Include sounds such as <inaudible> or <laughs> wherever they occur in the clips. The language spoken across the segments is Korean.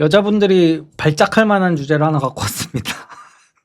여자분들이 발작할 만한 주제를 하나 갖고 왔습니다.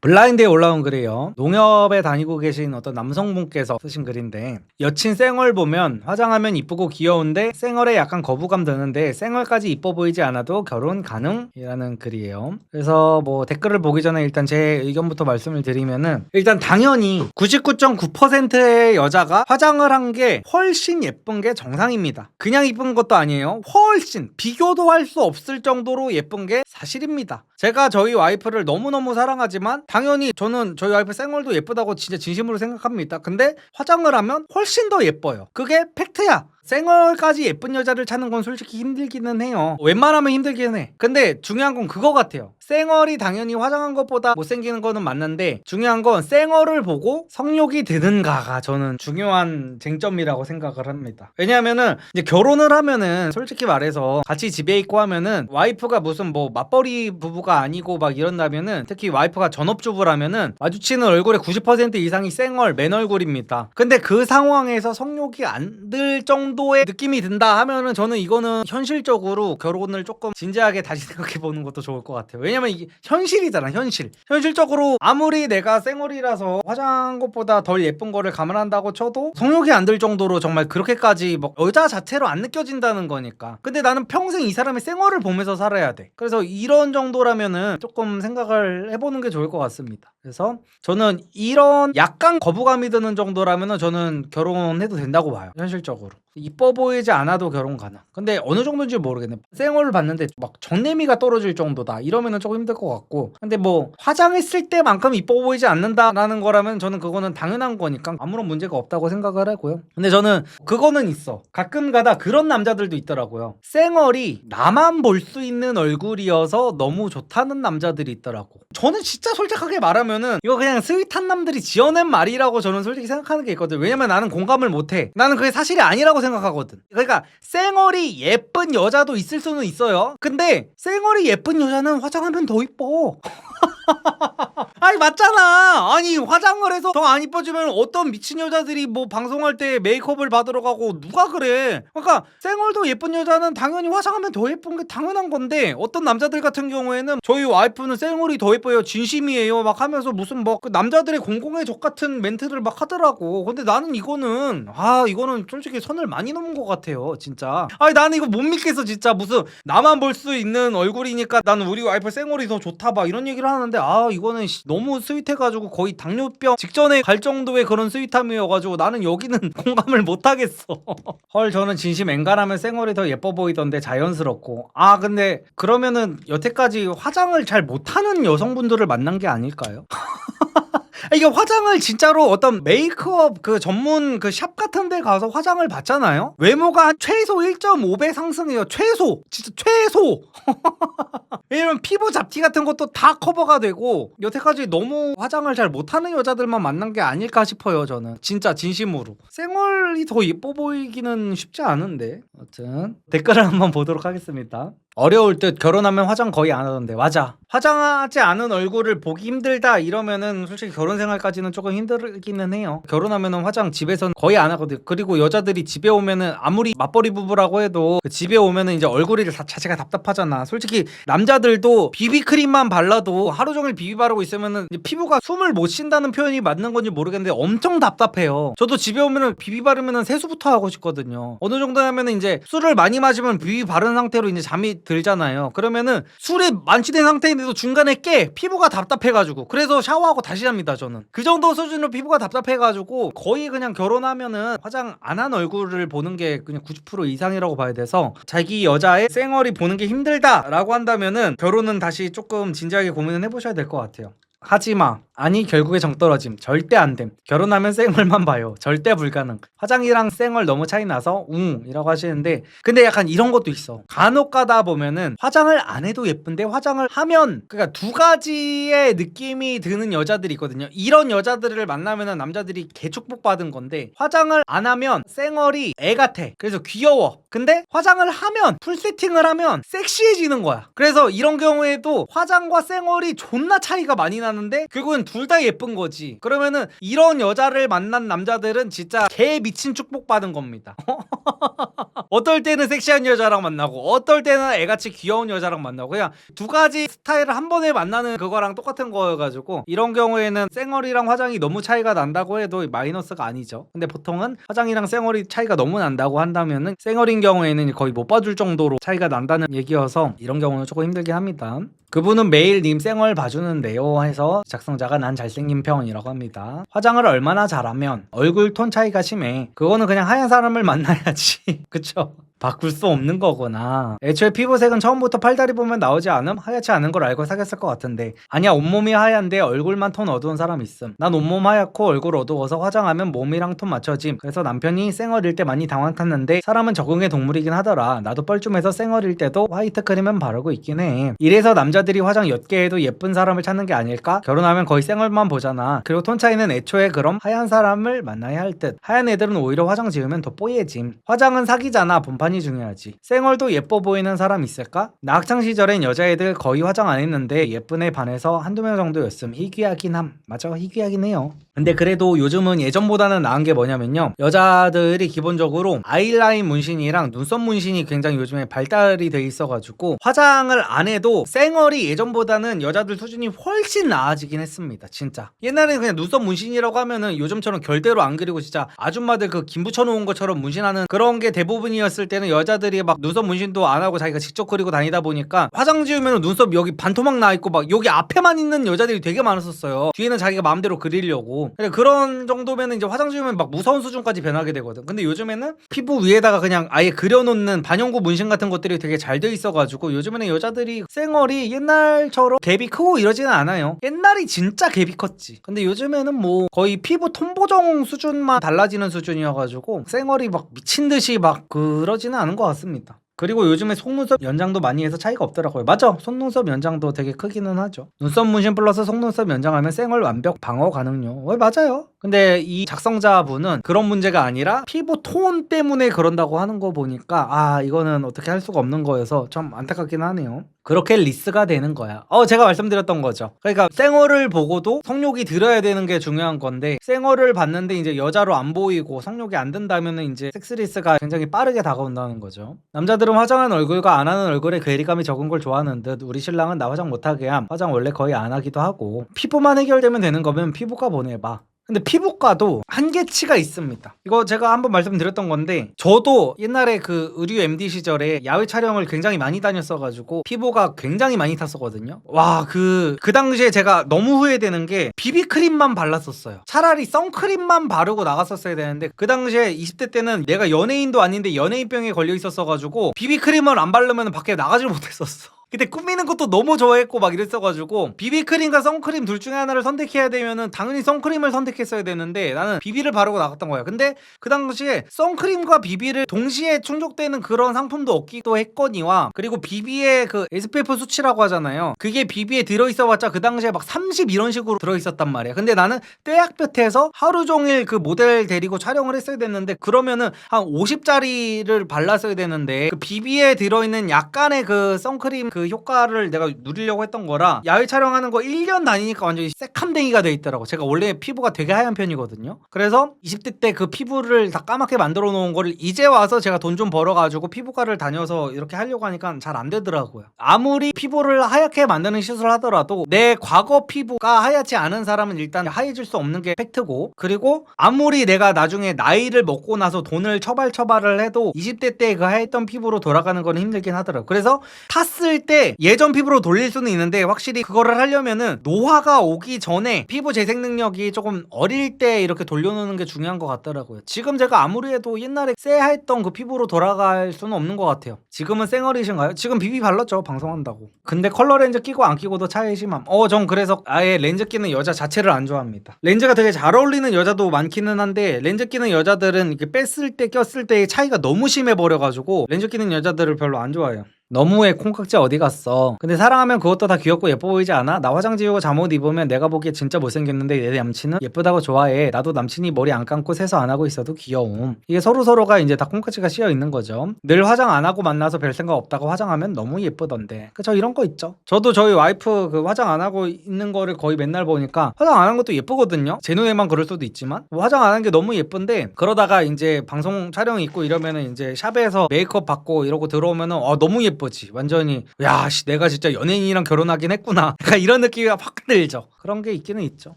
블라인드에 올라온 글이에요. 농협에 다니고 계신 어떤 남성분께서 쓰신 글인데 여친 쌩얼 보면 화장하면 이쁘고 귀여운데 쌩얼에 약간 거부감 드는데 쌩얼까지 이뻐 보이지 않아도 결혼 가능?이라는 글이에요. 그래서 뭐 댓글을 보기 전에 일단 제 의견부터 말씀을 드리면은 일단 당연히 99.9%의 여자가 화장을 한 게 훨씬 예쁜 게 정상입니다. 그냥 이쁜 것도 아니에요. 훨씬 비교도 할 수 없을 정도로 예쁜 게 사실입니다. 제가 저희 와이프를 너무너무 사랑하지만 당연히 저는 저희 와이프 쌩얼도 예쁘다고 진짜 진심으로 생각합니다. 근데 화장을 하면 훨씬 더 예뻐요. 그게 팩트야. 쌩얼까지 예쁜 여자를 찾는 건 솔직히 힘들기는 해요. 웬만하면 힘들기는 해. 근데 중요한 건 그거 같아요. 쌩얼이 당연히 화장한 것보다 못생기는 거는 맞는데 중요한 건 쌩얼을 보고 성욕이 드는가가 저는 중요한 쟁점이라고 생각을 합니다. 왜냐하면은 이제 결혼을 하면은 솔직히 말해서 같이 집에 있고 하면은 와이프가 무슨 뭐 맞벌이 부부가 아니고 막 이런다면은 특히 와이프가 전업주부라면은 마주치는 얼굴의 90% 이상이 쌩얼 맨 얼굴입니다. 근데 그 상황에서 성욕이 안 들 정도 의 느낌이 든다 하면은 저는 이거는 현실적으로 결혼을 조금 진지하게 다시 <laughs> 생각해 보는 것도 좋을 것 같아요. 왜냐면 이게 현실이잖아, 현실. 현실적으로 아무리 내가 쌩얼이라서 화장한 것보다 덜 예쁜 거를 감안한다고 쳐도 성욕이 안 들 정도로 정말 그렇게까지 뭐 여자 자체로 안 느껴진다는 거니까. 근데 나는 평생 이 사람의 쌩얼을 보면서 살아야 돼. 그래서 이런 정도라면은 조금 생각을 해보는 게 좋을 것 같습니다. 그래서 저는 이런 약간 거부감이 드는 정도라면은 저는 결혼해도 된다고 봐요. 현실적으로. 이뻐 보이지 않아도 결혼 가능. 근데 어느 정도인지 모르겠네. 쌩얼을 봤는데 막 정내미가 떨어질 정도다. 이러면은 조금 힘들 것 같고. 근데 뭐 화장했을 때만큼 이뻐 보이지 않는다라는 거라면 저는 그거는 당연한 거니까 아무런 문제가 없다고 생각을 하고요. 근데 저는 그거는 있어. 가끔 가다 그런 남자들도 있더라고요. 쌩얼이 나만 볼 수 있는 얼굴이어서 너무 좋다는 남자들이 있더라고. 저는 진짜 솔직하게 말하면은 이거 그냥 스윗한 남들이 지어낸 말이라고 저는 솔직히 생각하는 게 있거든. 왜냐면 나는 공감을 못 해. 나는 그게 사실이 아니라고 생각하거든. 그러니까 쌩얼이 예쁜 여자도 있을 수는 있어요. 근데 쌩얼이 예쁜 여자는 화장하면 더 이뻐. <laughs> 아니 맞잖아. 아니 화장을 해서 더 안 이뻐지면 어떤 미친 여자들이 뭐 방송할 때 메이크업을 받으러 가고 누가 그래? 그러니까 쌩얼도 예쁜 여자는 당연히 화장하면 더 예쁜 게 당연한 건데 어떤 남자들 같은 경우에는 저희 와이프는 쌩얼이 더 예뻐요. 진심이에요. 막 하면서 무슨 뭐 그 남자들의 공공의 적 같은 멘트를 막 하더라고. 근데 나는 이거는 아 이거는 솔직히 선을 많이 넘은 것 같아요. 진짜. 아니 나는 이거 못 믿겠어 진짜 무슨 나만 볼 수 있는 얼굴이니까 나는 우리 와이프 쌩얼이 더 좋다 막 이런 얘기를 하는데 아 이거는 씨, 너무 스윗해가지고 거의 당뇨병 직전에 갈 정도의 그런 스윗함이어가지고 나는 여기는 <laughs> 공감을 못 하겠어. <laughs> 헐 저는 진심 앵간하면 쌩얼이 더 예뻐 보이던데 자연스럽고 아 근데 그러면은 여태까지 화장을 잘 못하는 여성분들을 만난 게 아닐까요? <laughs> 이게 화장을 진짜로 어떤 메이크업 그 전문 그 샵 같은 데 가서 화장을 받잖아요? 외모가 한 최소 1.5배 상승해요. 최소! 진짜 최소! <laughs> 왜냐면 피부 잡티 같은 것도 다 커버가 되고 여태까지 너무 화장을 잘 못하는 여자들만 만난 게 아닐까 싶어요 저는 진짜 진심으로 쌩얼이 더 예뻐 보이기는 쉽지 않은데 아무튼 댓글을 한번 보도록 하겠습니다 어려울 듯 결혼하면 화장 거의 안 하던데. 맞아. 화장하지 않은 얼굴을 보기 힘들다 이러면은 솔직히 결혼 생활까지는 조금 힘들기는 해요. 결혼하면은 화장 집에선 거의 안 하거든. 그리고 여자들이 집에 오면은 아무리 맞벌이 부부라고 해도 그 집에 오면은 이제 얼굴이 다 자체가 답답하잖아. 솔직히 남자들도 비비크림만 발라도 하루 종일 비비 바르고 있으면은 피부가 숨을 못 쉰다는 표현이 맞는 건지 모르겠는데 엄청 답답해요. 저도 집에 오면은 비비 바르면은 세수부터 하고 싶거든요. 어느 정도 하면은 이제 술을 많이 마시면 비비 바른 상태로 이제 잠이 들잖아요 그러면은 술에 만취된 상태인데도 중간에 깨 피부가 답답해가지고 그래서 샤워하고 다시 잡니다 저는 그 정도 수준으로 피부가 답답해가지고 거의 그냥 결혼하면은 화장 안 한 얼굴을 보는 게 그냥 90% 이상이라고 봐야 돼서 자기 여자의 쌩얼이 보는 게 힘들다라고 한다면은 결혼은 다시 조금 진지하게 고민을 해보셔야 될 것 같아요. 하지마. 아니 결국에 정 떨어짐. 절대 안 됨. 결혼하면 쌩얼만 봐요. 절대 불가능. 화장이랑 쌩얼 너무 차이 나서 웅 이라고 하시는데 근데 약간 이런 것도 있어. 간혹 가다 보면은 화장을 안 해도 예쁜데 화장을 하면 그러니까 두 가지의 느낌이 드는 여자들이 있거든요. 이런 여자들을 만나면은 남자들이 개축복 받은 건데 화장을 안 하면 쌩얼이 애 같아. 그래서 귀여워. 근데 화장을 하면 풀 세팅을 하면 섹시해지는 거야. 그래서 이런 경우에도 화장과 쌩얼이 존나 차이가 많이 나는데 결국은 둘 다 예쁜 거지. 그러면은 이런 여자를 만난 남자들은 진짜 개 미친 축복 받은 겁니다. <laughs> 어떨 때는 섹시한 여자랑 만나고 어떨 때는 애같이 귀여운 여자랑 만나고 그냥 두 가지 스타일을 한 번에 만나는 그거랑 똑같은 거여가지고 이런 경우에는 쌩얼이랑 화장이 너무 차이가 난다고 해도 마이너스가 아니죠. 근데 보통은 화장이랑 쌩얼이 차이가 너무 난다고 한다면은 쌩얼인 경우에는 거의 못 봐줄 정도로 차이가 난다는 얘기여서 이런 경우는 조금 힘들긴 합니다. 그분은 매일 님 쌩얼 봐주는데요 해서 작성자가 난 잘생긴 편이라고 합니다. 화장을 얼마나 잘하면 얼굴 톤 차이가 심해. 그거는 그냥 하얀 사람을 <laughs> 만나야지. 그쵸? 바꿀 수 없는 거구나. 애초에 피부색은 처음부터 팔다리 보면 나오지 않음? 하얗지 않은 걸 알고 사귀었을 것 같은데. 아니야, 온몸이 하얀데 얼굴만 톤 어두운 사람 있음. 난 온몸 하얗고 얼굴 어두워서 화장하면 몸이랑 톤 맞춰짐. 그래서 남편이 쌩얼일 때 많이 당황 탔는데 사람은 적응의 동물이긴 하더라. 나도 뻘쭘해서 쌩얼일 때도 화이트 크림은 바르고 있긴 해. 이래서 남자들이 화장 옅게 해도 예쁜 사람을 찾는 게 아닐까? 결혼하면 거의 쌩얼만 보잖아. 그리고 톤 차이는 애초에 그럼 하얀 사람을 만나야 할 듯. 하얀 애들은 오히려 화장 지으면 더 뽀얘짐. 화장은 사기잖아. 본판 이 중요하지. 쌩얼도 예뻐 보이는 사람 있을까? 나 학창 시절엔 여자애들 거의 화장 안 했는데 예쁜 애 반에서 한두 명 정도였음. 희귀하긴 함. 맞아. 희귀하긴 해요. 근데 그래도 요즘은 예전보다는 나은 게 뭐냐면요. 여자들이 기본적으로 아이라인 문신이랑 눈썹 문신이 굉장히 요즘에 발달이 돼 있어가지고 화장을 안 해도 쌩얼이 예전보다는 여자들 수준이 훨씬 나아지긴 했습니다. 진짜. 옛날에는 그냥 눈썹 문신이라고 하면은 요즘처럼 결대로 안 그리고 진짜 아줌마들 그 김 붙여놓은 것처럼 문신하는 그런 게 대부분이었을 때는 여자들이 막 눈썹 문신도 안 하고 자기가 직접 그리고 다니다 보니까 화장 지우면 눈썹 여기 반토막 나 있고 막 여기 앞에만 있는 여자들이 되게 많았었어요. 뒤에는 자기가 마음대로 그리려고. 근데 그런 정도면 이제 화장 지우면 막 무서운 수준까지 변하게 되거든. 근데 요즘에는 피부 위에다가 그냥 아예 그려놓는 반영구 문신 같은 것들이 되게 잘 돼 있어가지고 요즘에는 여자들이 쌩얼이 옛날처럼 갭이 크고 이러지는 않아요. 옛날이 진짜 갭이 컸지. 근데 요즘에는 뭐 거의 피부 톤 보정 수준만 달라지는 수준이어가지고 쌩얼이 막 미친 듯이 막 그러지는 않은 것 같습니다. 그리고 요즘에 속눈썹 연장도 많이 해서 차이가 없더라고요. 맞아. 속눈썹 연장도 되게 크기는 하죠. 눈썹 문신 플러스 속눈썹 연장하면 쌩얼 완벽 방어 가능요. 어, 맞아요. 근데 이 작성자분은 그런 문제가 아니라 피부 톤 때문에 그런다고 하는 거 보니까 아 이거는 어떻게 할 수가 없는 거여서 좀 안타깝긴 하네요. 그렇게 리스가 되는 거야. 어 제가 말씀드렸던 거죠. 그러니까 쌩얼을 보고도 성욕이 들어야 되는 게 중요한 건데 쌩얼을 봤는데 이제 여자로 안 보이고 성욕이 안 든다면은 이제 섹스리스가 굉장히 빠르게 다가온다는 거죠. 남자들은 화장한 얼굴과 안 하는 얼굴에 괴리감이 적은 걸 좋아하는 듯 우리 신랑은 나 화장 못하게 함. 화장 원래 거의 안 하기도 하고 피부만 해결되면 되는 거면 피부과 보내봐. 근데 피부과도 한계치가 있습니다. 이거 제가 한번 말씀드렸던 건데 저도 옛날에 그 의류 MD 시절에 야외 촬영을 굉장히 많이 다녔어가지고 피부가 굉장히 많이 탔었거든요. 와그그 당시에 제가 너무 후회되는 게 비비크림만 발랐었어요. 차라리 선크림만 바르고 나갔었어야 되는데 그 당시에 20대 때는 내가 연예인도 아닌데 연예인병에 걸려 있었어가지고 비비크림을 안 바르면 밖에 나가질 못했었어. 그때 꾸미는 것도 너무 좋아했고 막 이랬어가지고 비비크림과 선크림 둘 중에 하나를 선택해야 되면은 당연히 선크림을 선택했어야 되는데 나는 비비를 바르고 나갔던 거야. 근데 그 당시에 선크림과 비비를 동시에 충족되는 그런 상품도 없기도 했거니와 그리고 비비의 그 SPF 수치라고 하잖아요. 그게 비비에 들어있어봤자 그 당시에 막 30 이런 식으로 들어있었단 말이야. 근데 나는 떼약볕에서 하루 종일 그 모델 데리고 촬영을 했어야 됐는데 그러면은 한 50짜리를 발랐어야 되는데 그 비비에 들어있는 약간의 그 선크림 그 효과를 내가 누리려고 했던 거라 야외 촬영하는 거 1년 다니니까 완전히 새캄댕이가 돼 있더라고. 제가 원래 피부가 되게 하얀 편이거든요. 그래서 20대 때 그 피부를 다 까맣게 만들어 놓은 거를 이제 와서 제가 돈 좀 벌어가지고 피부과를 다녀서 이렇게 하려고 하니까 잘 안 되더라고요. 아무리 피부를 하얗게 만드는 시술을 하더라도 내 과거 피부가 하얗지 않은 사람은 일단 하얘질 수 없는 게 팩트고 그리고 아무리 내가 나중에 나이를 먹고 나서 돈을 처발처발을 해도 20대 때 그 하였던 피부로 돌아가는 건 힘들긴 하더라고요. 그래서 탔을 때 예전 피부로 돌릴 수는 있는데 확실히 그거를 하려면은 노화가 오기 전에 피부 재생 능력이 조금 어릴 때 이렇게 돌려놓는 게 중요한 것 같더라고요. 지금 제가 아무리 해도 옛날에 쎄했던 그 피부로 돌아갈 수는 없는 것 같아요. 지금은 쌩얼이신가요? 지금 비비 발랐죠 방송한다고. 근데 컬러 렌즈 끼고 안 끼고도 차이 심함. 어, 전 그래서 아예 렌즈 끼는 여자 자체를 안 좋아합니다. 렌즈가 되게 잘 어울리는 여자도 많기는 한데 렌즈 끼는 여자들은 이렇게 뺐을 때 꼈을 때의 차이가 너무 심해 버려가지고 렌즈 끼는 여자들을 별로 안 좋아해요. 너무해 콩깍지 어디 갔어? 근데 사랑하면 그것도 다 귀엽고 예뻐 보이지 않아? 나 화장 지우고 잠옷 입으면 내가 보기에 진짜 못생겼는데 내 남친은 예쁘다고 좋아해. 나도 남친이 머리 안 감고 세수 안 하고 있어도 귀여움. 이게 서로서로가 이제 다 콩깍지가 씌여 있는 거죠. 늘 화장 안 하고 만나서 별 생각 없다고 화장하면 너무 예쁘던데. 그저 이런 거 있죠. 저도 저희 와이프 그 화장 안 하고 있는 거를 거의 맨날 보니까 화장 안 한 것도 예쁘거든요. 제 눈에만 그럴 수도 있지만. 뭐 화장 안 한 게 너무 예쁜데 그러다가 이제 방송 촬영 있고 이러면은 이제 샵에서 메이크업 받고 이러고 들어오면은 어 너무 예쁘 지. 완전히 야 씨 내가 진짜 연예인이랑 결혼하긴 했구나. <laughs> 약간 이런 느낌이 확 들죠. 그런 게 있기는 있죠.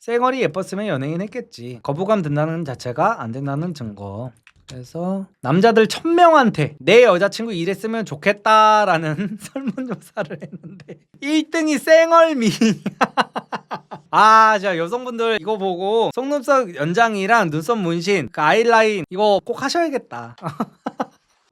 쌩얼이 예뻤으면 연예인 했겠지. 거부감 든다는 자체가 안 된다는 증거. 그래서 남자들 천명한테 내 여자친구 이랬으면 좋겠다라는 <laughs> 설문조사를 했는데 1등이 쌩얼미. <laughs> 아, 진짜 여성분들 이거 보고 속눈썹 연장이랑 눈썹 문신, 그 아이라인 이거 꼭 하셔야겠다.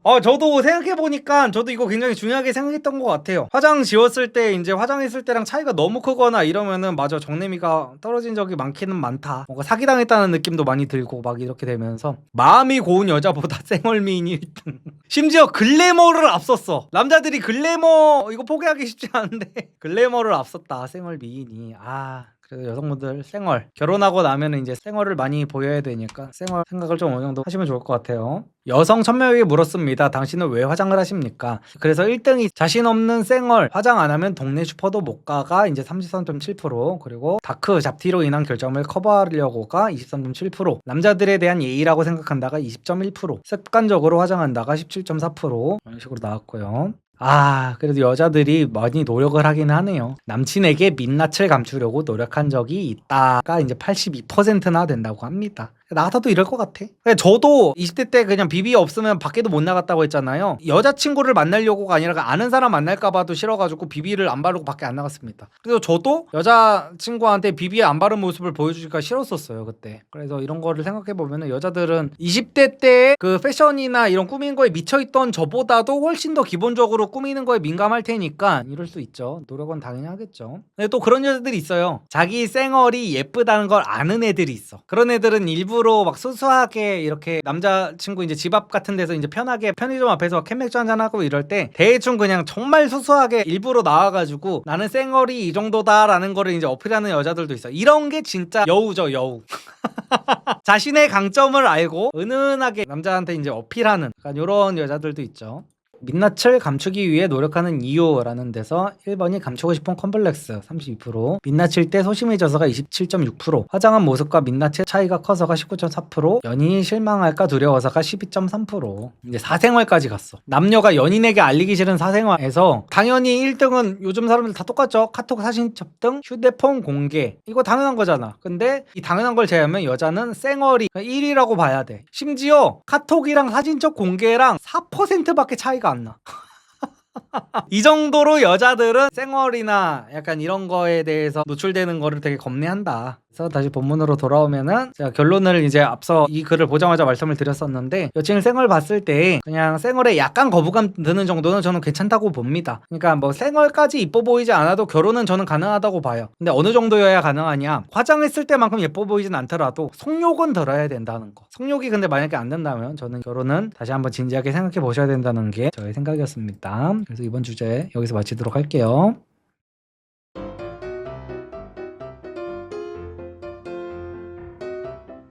어, 저도 생각해보니까 저도 이거 굉장히 중요하게 생각했던 것 같아요. 화장 지웠을 때, 이제 화장했을 때랑 차이가 너무 크거나 이러면은, 맞아, 정내미가 떨어진 적이 많기는 많다. 뭔가 사기당했다는 느낌도 많이 들고, 막 이렇게 되면서. 마음이 고운 여자보다 <laughs> 쌩얼미인이 1등. 심지어 글래머를 앞섰어. 남자들이 글래머, 이거 포기하기 쉽지 않은데, <laughs> 글래머를 앞섰다, 쌩얼미인이. 아. 그래서 여성분들 생얼 결혼하고 나면은 이제 생얼을 많이 보여야 되니까 생얼 생각을 좀 어느 정도 하시면 좋을 것 같아요. 여성 천명에게 물었습니다. 당신은 왜 화장을 하십니까? 그래서 1등이 자신 없는 생얼 화장 안 하면 동네 슈퍼도 못 가가 이제 33.7% 그리고 다크 잡티로 인한 결점을 커버하려고가 23.7% 남자들에 대한 예의라고 생각한다가 20.1% 습관적으로 화장한다가 17.4% 이런 식으로 나왔고요. 아, 그래도 여자들이 많이 노력을 하긴 하네요. 남친에게 민낯을 감추려고 노력한 적이 있다가 이제 82%나 된다고 합니다. 나 같아도 이럴 것 같아. 저도 20대 때 그냥 비비 없으면 밖에도 못 나갔다고 했잖아요. 여자친구를 만나려고가 아니라 그 아는 사람 만날까봐도 싫어가지고 비비를 안 바르고 밖에 안 나갔습니다. 그래서 저도 여자친구한테 비비 안 바른 모습을 보여주기가 싫었었어요, 그때. 그래서 이런 거를 생각해보면 여자들은 20대 때 그 패션이나 이런 꾸민 거에 미쳐있던 저보다도 훨씬 더 기본적으로 꾸미는 거에 민감할 테니까 이럴 수 있죠. 노력은 당연히 하겠죠. 근데 또 그런 여자들이 있어요. 자기 쌩얼이 예쁘다는 걸 아는 애들이 있어. 그런 애들은 일부 러막 수수하게 이렇게 남자친구 이제 집 앞 같은 데서 이제 편하게 편의점 앞에서 캔맥주 한잔 하고 이럴 때 대충 그냥 정말 수수하게 일부러 나와가지고 나는 쌩얼이 이 정도다라는 거를 이제 어필하는 여자들도 있어. 이런 게 진짜 여우죠, 여우. <laughs> 자신의 강점을 알고 은은하게 남자한테 이제 어필하는 약간 이런 여자들도 있죠. 민낯을 감추기 위해 노력하는 이유라는 데서 1번이 감추고 싶은 컴플렉스 32%, 민낯일 때 소심해져서가 27.6%, 화장한 모습과 민낯의 차이가 커서가 19.4%, 연인이 실망할까 두려워서가 12.3%. 이제 사생활까지 갔어. 남녀가 연인에게 알리기 싫은 사생활에서 당연히 1등은 요즘 사람들 다 똑같죠. 카톡 사진 접등, 휴대폰 공개. 이거 당연한 거잖아. 근데 이 당연한 걸 제외하면 여자는 쌩얼이 1위라고 봐야 돼. 심지어 카톡이랑 사진첩 공개랑 4%밖에 차이가 안 나. <laughs> 이 정도로 여자들은 쌩얼이나 약간 이런 거에 대해서 노출되는 거를 되게 겁내한다. 그래서 다시 본문으로 돌아오면은 제가 결론을 이제 앞서 이 글을 보자마자 말씀을 드렸었는데 여친 쌩얼 봤을 때 그냥 쌩얼에 약간 거부감 드는 정도는 저는 괜찮다고 봅니다. 그러니까 뭐 쌩얼까지 이뻐 보이지 않아도 결혼은 저는 가능하다고 봐요. 근데 어느 정도여야 가능하냐? 화장했을 때만큼 예뻐 보이진 않더라도 속욕은 들어야 된다는 거. 속욕이 근데 만약에 안 된다면 저는 결혼은 다시 한번 진지하게 생각해 보셔야 된다는 게 저의 생각이었습니다. 그래서 이번 주제 여기서 마치도록 할게요.